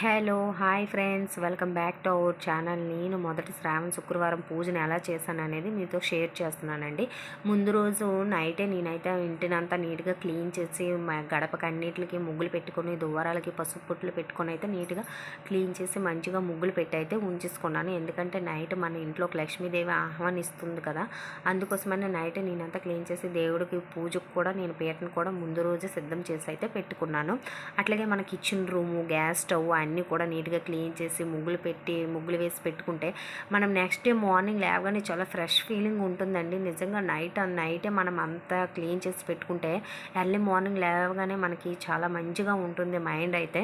Hello hi friends. Welcome back to our channel. నేను మొదటి శ్రావణ శుక్రవారం పూజను ఎలా చేశాను అనేది మీతో షేర్ చేస్తున్నానండి. ముందు రోజు నైటే నేనైతే ఇంటినంతా నీట్గా క్లీన్ చేసి గడపకి అన్నిటికి ముగ్గులు పెట్టుకొని దువ్వరాలకి పసుపు పుట్లు పెట్టుకొని అయితే నీట్గా క్లీన్ చేసి మంచిగా ముగ్గులు పెట్టి అయితే ఉంచేసుకున్నాను. ఎందుకంటే నైట్ మన ఇంట్లోకి లక్ష్మీదేవి ఆహ్వానిస్తుంది కదా. అందుకోసమని నైట్ నేనంతా క్లీన్ చేసి దేవుడికి పూజకు కూడా నేను పీటను కూడా ముందు రోజే సిద్ధం చేసి అయితే పెట్టుకున్నాను. అట్లాగే మన కిచెన్ రూము గ్యాస్ స్టవ్ అన్నీ కూడా నీట్గా క్లీన్ చేసి ముగ్గులు పెట్టి ముగ్గులు వేసి పెట్టుకుంటే మనం నెక్స్ట్ డే మార్నింగ్ లేవగానే చాలా ఫ్రెష్ ఫీలింగ్ ఉంటుందండి. నిజంగా నైట్ నైటే మనం అంతా క్లీన్ చేసి పెట్టుకుంటే ఎర్లీ మార్నింగ్ లేవగానే మనకి చాలా మంచిగా ఉంటుంది మైండ్ అయితే.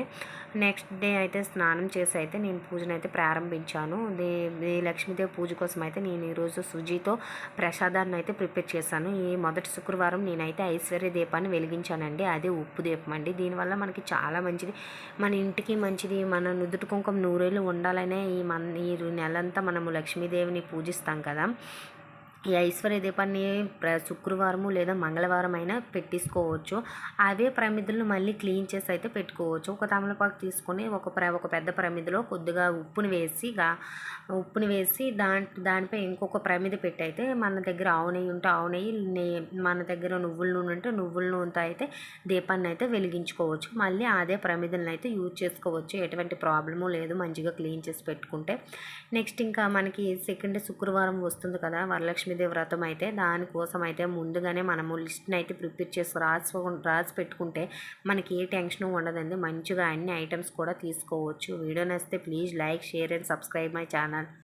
నెక్స్ట్ డే అయితే స్నానం చేసి అయితే నేను పూజను అయితే ప్రారంభించాను దే లక్ష్మీదేవి పూజ కోసం అయితే నేను ఈరోజు సుజీతో ప్రసాదాన్ని అయితే ప్రిపేర్ చేశాను. ఈ మొదటి శుక్రవారం నేనైతే ఐశ్వర్య దీపాన్ని వెలిగించానండి. అదే ఉప్పు దీపం అండి. దీనివల్ల మనకి చాలా మంచిది. మన ఇంటికి మంచిది ఇది మన నుదుటి కుంకుమ నూరేళ్ళు ఉండాలనే ఈ మన ఈ నెలంతా మనము లక్ష్మీదేవిని పూజిస్తాం కదా. ఈ ఐశ్వర్య దీపాన్ని శుక్రవారము లేదా మంగళవారం అయినా పెట్టించుకోవచ్చు అవే ప్రమిదలను మళ్ళీ క్లీన్ చేసి అయితే పెట్టుకోవచ్చు. ఒక తమలపాకు తీసుకొని ఒక ప్ర ఒక పెద్ద ప్రమిదలో కొద్దిగా ఉప్పుని వేసి ఉప్పుని వేసి దాని దానిపై ఇంకొక ప్రమిద పెట్టి అయితే మన దగ్గర ఆవు నెయ్యి ఉంటే ఆవు నెయ్యి మన దగ్గర నువ్వుల నూనె ఉంటే నువ్వుల నూనెతో అయితే దీపాన్ని అయితే వెలిగించుకోవచ్చు. మళ్ళీ అదే ప్రమిదలను అయితే యూజ్ చేసుకోవచ్చు. ఎటువంటి ప్రాబ్లము లేదు. మంచిగా క్లీన్ చేసి పెట్టుకుంటే. నెక్స్ట్ ఇంకా మనకి సెకండ్ శుక్రవారం వస్తుంది కదా. వరలక్ష్మి లక్ష్మీదేవి వ్రతం అయితే దానికోసం అయితే ముందుగానే మనము లిస్ట్ని అయితే ప్రిపేర్ చేసి రాసి రాసి పెట్టుకుంటే మనకి ఏ టెన్షన్ ఉండదండి. మంచిగా అన్ని ఐటమ్స్ కూడా తీసుకోవచ్చు. వీడియో నచ్చితే please like share and subscribe my channel.